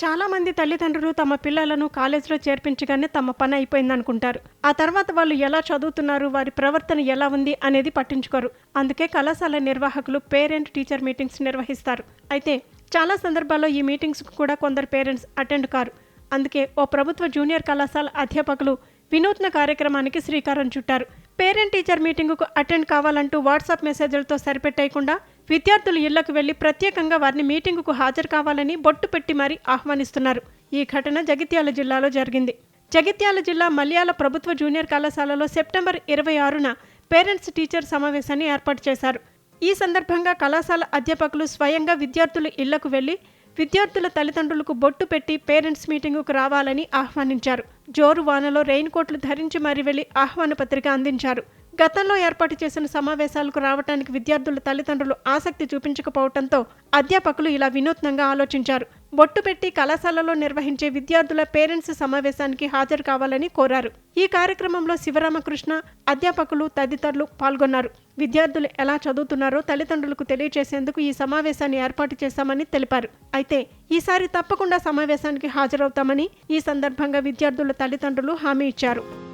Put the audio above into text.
చాలా మంది తల్లిదండ్రులు తమ పిల్లలను కాలేజీలో చేర్పించగానే తమ పని అయిపోయిందనుకుంటారు. ఆ తర్వాత వాళ్ళు ఎలా చదువుతున్నారు వారి ప్రవర్తన ఎలా ఉంది అనేది పట్టించుకోరు. అందుకే కళాశాల నిర్వాహకులు పేరెంట్ టీచర్ మీటింగ్స్ నిర్వహిస్తారు. అయితే చాలా సందర్భాల్లో ఈ మీటింగ్స్కు కూడా కొందరు పేరెంట్స్ అటెండ్ కారు. అందుకే ఓ ప్రభుత్వ జూనియర్ కళాశాల అధ్యాపకులు వినూత్న కార్యక్రమానికి శ్రీకారం చుట్టారు. పేరెంట్ టీచర్ మీటింగుకు అటెండ్ కావాలంటూ వాట్సాప్ మెసేజ్లతో సరిపెట్టేయకుండా విద్యార్థులు ఇళ్ళకు వెళ్ళి ప్రత్యేకంగా వారిని మీటింగుకు హాజరు కావాలని బొట్టు పెట్టి మరీ ఆహ్వానిస్తున్నారు. ఈ ఘటన జగిత్యాల జిల్లాలో జరిగింది. జగిత్యాల జిల్లా మల్యాల ప్రభుత్వ జూనియర్ కళాశాలలో సెప్టెంబర్ ఇరవై ఆరున పేరెంట్స్ టీచర్ సమావేశాన్ని ఏర్పాటు చేశారు. ఈ సందర్భంగా కళాశాల అధ్యాపకులు స్వయంగా విద్యార్థుల ఇళ్ళకు వెళ్ళి విద్యార్థుల తల్లిదండ్రులకు బొట్టు పెట్టి పేరెంట్స్ మీటింగుకు రావాలని ఆహ్వానించారు. జోరు వానలో రెయిన్ కోట్లు ధరించి మరీ వెళ్ళి ఆహ్వాన పత్రిక అందించారు. గతంలో ఏర్పాటు చేసిన సమావేశాలకు రావడానికి విద్యార్థుల తల్లిదండ్రులు ఆసక్తి చూపించకపోవడంతో అధ్యాపకులు ఇలా వినూత్నంగా ఆలోచించారు. బొట్టు పెట్టి కళాశాలలో నిర్వహించే విద్యార్థుల పేరెంట్స్ సమావేశానికి హాజరు కావాలని కోరారు. ఈ కార్యక్రమంలో శివరామకృష్ణ అధ్యాపకులు తదితరులు పాల్గొన్నారు. విద్యార్థులు ఎలా చదువుతున్నారో తల్లిదండ్రులకు తెలియజేసేందుకు ఈ సమావేశాన్ని ఏర్పాటు చేశామని తెలిపారు. అయితే ఈసారి తప్పకుండా సమావేశానికి హాజరవుతామని ఈ సందర్భంగా విద్యార్థుల తల్లిదండ్రులు హామీ ఇచ్చారు.